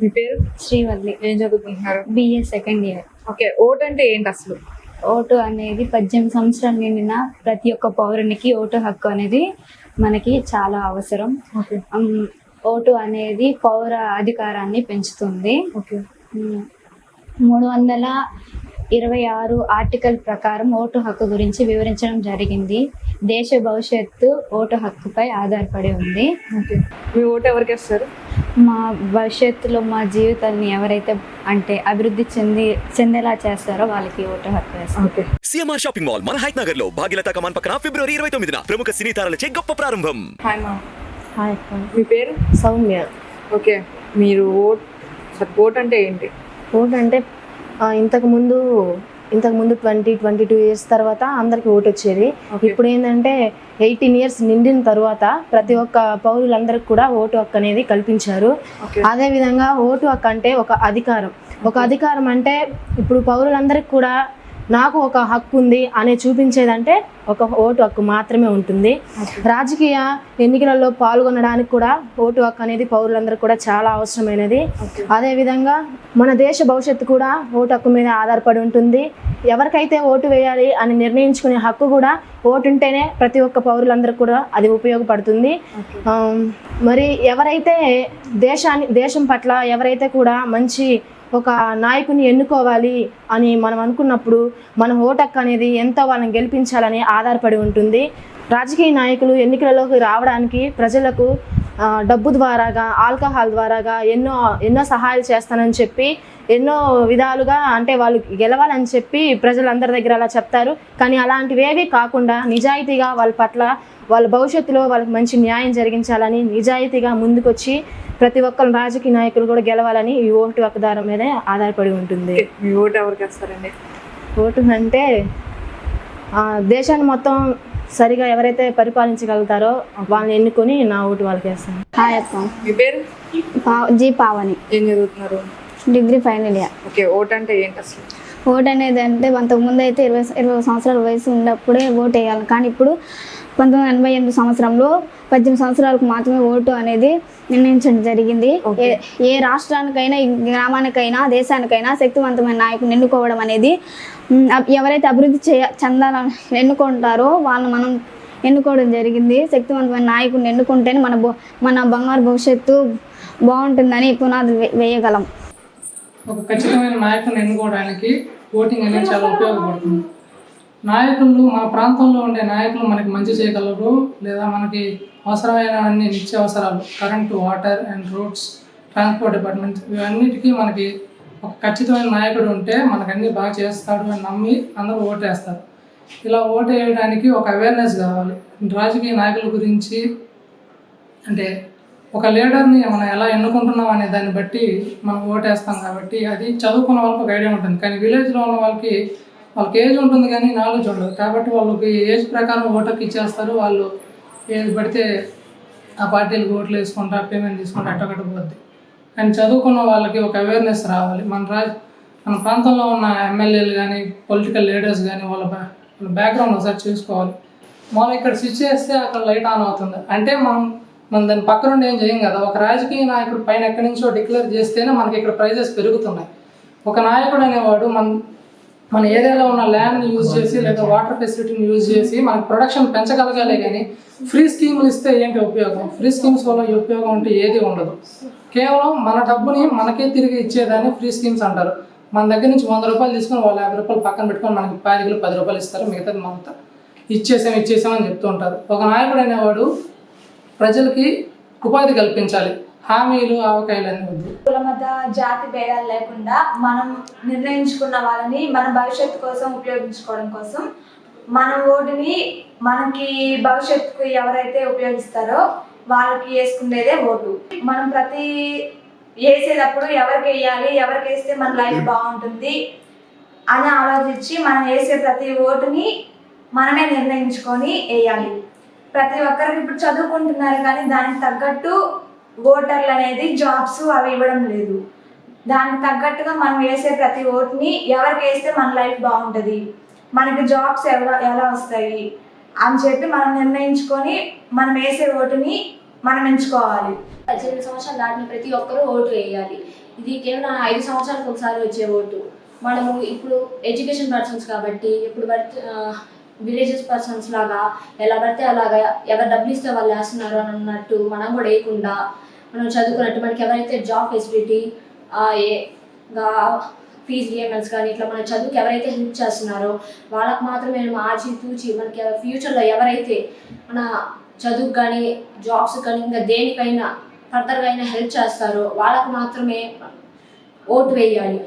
మీ పేరు? శ్రీవల్లి. ఏం చదువుకుంటున్నారు? BA second year okay vote అంటే ఏంటి అసలు? ఓటు అనేది పద్దెనిమిది సంవత్సరాలు నిండిన ప్రతి ఒక్క పౌరునికి ఓటు హక్కు అనేది మనకి చాలా అవసరం. ఓకే. ఉమ్, ఓటు అనేది పౌర అధికారాన్ని పెంచుతుంది. మూడు వందల ఇరవై ఆరు ఆర్టికల్ ప్రకారం ఓటు హక్కు గురించి వివరించడం జరిగింది. దేశ భవిష్యత్తు ఓటు హక్కుపై ఆధారపడి ఉంది. ఓకే మీ ఓటు ఎవరికి వేస్తారు? మా భవిష్యత్తులో మా జీవితాన్ని ఎవరైతే అంటే అభివృద్ధి చెంది చెందేలా చేస్తారో వాళ్ళకి ఓటు హక్కు వేస్తారు ఓకే. సిఎంఆర్ షాపింగ్ మాల్ మన హైట్ నగర్లో భాగ్యలతా కమాన్ పక్కన ఫిబ్రవరి ఇరవై తొమ్మిదిన ప్రముఖ సినీ తారలచే గొప్ప ప్రారంభం. హాయ్ మా. హాయ్ మీ పేరు? సౌమ్య. ఓకే. మీరు ఓట్ ఓట్ అంటే ఏంటి? ఓట్ అంటే ఆ, ఇంతకు ముందు ఇంతకు ముందు ట్వంటీ ట్వంటీ టూ ఇయర్స్ తర్వాత అందరికి ఓటు వచ్చేది. ఇప్పుడు ఏంటంటే ఎయిటీన్ ఇయర్స్ నిండిన తర్వాత ప్రతి ఒక్క పౌరులందరికి కూడా ఓటు హక్కు అనేది కల్పించారు. ఓకే. అదే విధంగా ఓటు హక్కు అంటే ఒక అధికారం. ఒక అధికారం అంటే ఇప్పుడు పౌరులందరికి కూడా నాకు ఒక హక్కు ఉంది అనే చూపించేదంటే ఒక ఓటు హక్కు మాత్రమే ఉంటుంది. రాజకీయ ఎన్నికలలో పాల్గొనడానికి కూడా ఓటు హక్కు అనేది పౌరులందరికీ కూడా చాలా అవసరమైనది. ఓకే. అదే విధంగా మన దేశ భవిష్యత్తు కూడా ఓటు హక్కు మీద ఆధారపడి ఉంటుంది. ఎవరికైతే ఓటు వేయాలి అని నిర్ణయించుకునే హక్కు కూడా ఓటు ఉంటేనే ప్రతి ఒక్క పౌరులందరికీ కూడా అది ఉపయోగపడుతుంది. మరి ఎవరైతే దేశాన్ని దేశం పట్ల ఎవరైతే కూడా మంచి ఒక నాయకుని ఎన్నుకోవాలి అని మనం అనుకున్నప్పుడు మన ఓటక్ అనేది ఎంతో వాళ్ళని గెలిపించాలని ఆధారపడి ఉంటుంది. రాజకీయ నాయకులు ఎన్నికలలోకి రావడానికి ప్రజలకు డబ్బు ద్వారాగా ఆల్కహాల్ ద్వారాగా ఎన్నో ఎన్నో సహాయాలు చేస్తానని చెప్పి ఎన్నో విధాలుగా అంటే వాళ్ళు గెలవాలని చెప్పి ప్రజలందరి దగ్గర అలా చెప్తారు. కానీ అలాంటివేవి కాకుండా నిజాయితీగా వాళ్ళ పట్ల వాళ్ళ భవిష్యత్తులో వాళ్ళకి మంచి న్యాయం జరిగించాలని నిజాయితీగా ముందుకొచ్చి ప్రతి ఒక్కరు రాజకీయ నాయకులు కూడా గెలవాలని ఈ ఓటు హక్కుదారం మీదే ఆధారపడి ఉంటుంది. మీ ఓటు ఎవరికి వేస్తారండి? ఓటు అంటే ఆ, దేశాన్ని మొత్తం సరిగా ఎవరైతే పరిపాలించగలుగుతారో వాళ్ళని ఎన్నుకొని నా ఓటు వాళ్ళకి వేస్తాను. హాయ్ అక్క మీ పేరు? పా జీ పావని. ఏం చదువుతున్నారు? Degree final year. Okay vote అంటే ఏంటి అసలు? ఓట్ అనేది అంటే అంతకు ముందు అయితే ఇరవై ఇరవై సంవత్సరాల వయసు ఉన్నప్పుడే ఓటు వేయాలి కానీ ఇప్పుడు పంతొమ్మిది ఎనభై ఎనిమిది సంవత్సరంలో పద్దెనిమిది సంవత్సరాలకు మాత్రమే ఓటు అనేది నిర్ణయించడం జరిగింది. ఏ ఏ రాష్ట్రానికైనా ఈ గ్రామానికైనా దేశానికైనా శక్తివంతమైన నాయకుని ఎన్నుకోవడం అనేది ఎవరైతే అభివృద్ధి చేయ చెందాలని ఎన్నుకుంటారో వాళ్ళని మనం ఎన్నుకోవడం జరిగింది. శక్తివంతమైన నాయకుడిని ఎన్నుకుంటేనే మన మన బంగారు భవిష్యత్తు బాగుంటుందని పునాదులు వే- వేయగలం. ఒక ఖచ్చితమైన నాయకులను ఎన్నుకోవడానికి ఓటింగ్ అనేది చాలా ఉపయోగపడుతుంది. నాయకులు మన ప్రాంతంలో ఉండే నాయకులు మనకి మంచి చేయగలరు లేదా మనకి అవసరమైన అన్ని నిత్య అవసరాలు current water and roads transport department ఇవన్నిటికీ మనకి ఒక ఖచ్చితమైన నాయకుడు ఉంటే మనకు అన్ని బాగా చేస్తాడు అని నమ్మి అందరూ ఓటేస్తారు ఇలా ఓటు వేయడానికి ఒక అవేర్నెస్ కావాలి. రాజకీయ నాయకుల గురించి అంటే ఒక లీడర్ని మనం ఎలా ఎన్నుకుంటున్నాం అనే దాన్ని బట్టి మనం ఓటేస్తాం కాబట్టి అది చదువుకున్న వాళ్ళకి ఒక ఐడియా ఉంటుంది. కానీ విలేజ్లో ఉన్న వాళ్ళకి వాళ్ళకి ఏజ్ ఉంటుంది కానీ నాలెడ్జ్ ఉండదు. కాబట్టి వాళ్ళకి ఏజ్ ప్రకారం ఓటర్కి ఇచ్చేస్తారు. వాళ్ళు ఏది పడితే ఆ పార్టీలకు ఓట్లు వేసుకుంటా పేమెంట్ తీసుకుంటా అట్టొకటి పోద్ది. కానీ చదువుకున్న వాళ్ళకి ఒక అవేర్నెస్ రావాలి. మన రాజ్ మన ప్రాంతంలో ఉన్న ఎమ్మెల్యేలు కానీ పొలిటికల్ లీడర్స్ కానీ వాళ్ళ బ్యా వాళ్ళ బ్యాక్గ్రౌండ్ ఒకసారి చూసుకోవాలి. మనం ఇక్కడ స్విచ్ చేస్తే అక్కడ లైట్ ఆన్ అవుతుంది. అంటే మనం మనం దాని పక్కనుండి ఏం చేయం కదా? ఒక రాజకీయ నాయకుడు పైన ఎక్కడి నుంచో డిక్లేర్ చేస్తేనే మనకి ఇక్కడ ప్రైజెస్ పెరుగుతున్నాయి. ఒక నాయకుడు అనేవాడు మన మన ఏరియాలో ఉన్న ల్యాండ్ని యూజ్ చేసి లేదా వాటర్ ఫెసిలిటీని యూజ్ చేసి మనకి ప్రొడక్షన్ పెంచగలగాలి కానీ ఫ్రీ స్కీములు ఇస్తే ఏంటి ఉపయోగం? ఫ్రీ స్కీమ్స్ వల్ల ఉపయోగం అంటే ఏది ఉండదు. కేవలం మన డబ్బుని మనకే తిరిగి ఇచ్చేదాన్ని ఫ్రీ స్కీమ్స్ అంటారు. మన దగ్గర నుంచి వంద రూపాయలు తీసుకొని వాళ్ళు యాభై రూపాయలు పక్కన పెట్టుకొని మనకి పాతికలు పది రూపాయలు ఇస్తారు మిగతాది మనంతా ఇచ్చేసాం ఇచ్చేసాం అని చెప్తూ ఉంటారు. ఒక నాయకుడు అనేవాడు ప్రజలకి ఉపాధి కల్పించాలి. హామీలు ఆవకాయలు వద్దు. కుల మత జాతి భేదాలు లేకుండా మనం నిర్ణయించుకున్న వాళ్ళని మన భవిష్యత్తు కోసం ఉపయోగించుకోవడం కోసం మన ఓటుని మనకి భవిష్యత్తుకు ఎవరైతే ఉపయోగిస్తారో వాళ్ళకి వేసుకునేదే ఓటు. మనం ప్రతి వేసేటప్పుడు ఎవరికి వేయాలి ఎవరికి వేస్తే మన లైఫ్ బాగుంటుంది అని ఆలోచించి మనం వేసే ప్రతి ఓటుని మనమే నిర్ణయించుకొని వేయాలి. ప్రతి ఒక్కరికి ఇప్పుడు చదువుకుంటున్నారు కానీ దానికి తగ్గట్టు ఓటర్లు అనేది జాబ్స్ అవి ఇవ్వడం లేదు. దానికి తగ్గట్టుగా మనం వేసే ప్రతి ఓటుని ఎవరికి వేస్తే మన లైఫ్ బాగుంటుంది? మనకి జాబ్స్ ఎలా ఎలా వస్తాయి? అని చెప్పి మనం నిర్ణయించుకొని మనం వేసే ఓటుని మనం ఎంచుకోవాలి. పద్దెనిమిది సంవత్సరాలు దాటిన ప్రతి ఒక్కరూ ఓటు వేయాలి. ఇది కేవలం ఐదు సంవత్సరాలకు ఒకసారి వచ్చే ఓటు. మనము ఇప్పుడు ఎడ్యుకేషన్ పర్సన్స్ కాబట్టి ఇప్పుడు పడితే విలేజెస్ పర్సన్స్ లాగా ఎలా పడితే అలాగా ఎవరు డబ్బులు ఇస్తే వాళ్ళు వేస్తున్నారు అని అన్నట్టు మనం కూడా వేయకుండా మనం చదువుకున్నట్టు మనకి ఎవరైతే జాబ్ ఫెసిలిటీ ఫీజు రియంబర్స్ కానీ ఇట్లా మన చదువుకి ఎవరైతే హెల్ప్ చేస్తున్నారో వాళ్ళకి మాత్రమే మనం ఆచి తూచి మనకి ఫ్యూచర్లో ఎవరైతే మన చదువుకు కానీ జాబ్స్ కానీ ఇంకా దేనికైనా ఫర్దర్గా అయినా హెల్ప్ చేస్తారో వాళ్ళకు మాత్రమే ఓటు వేయాలి.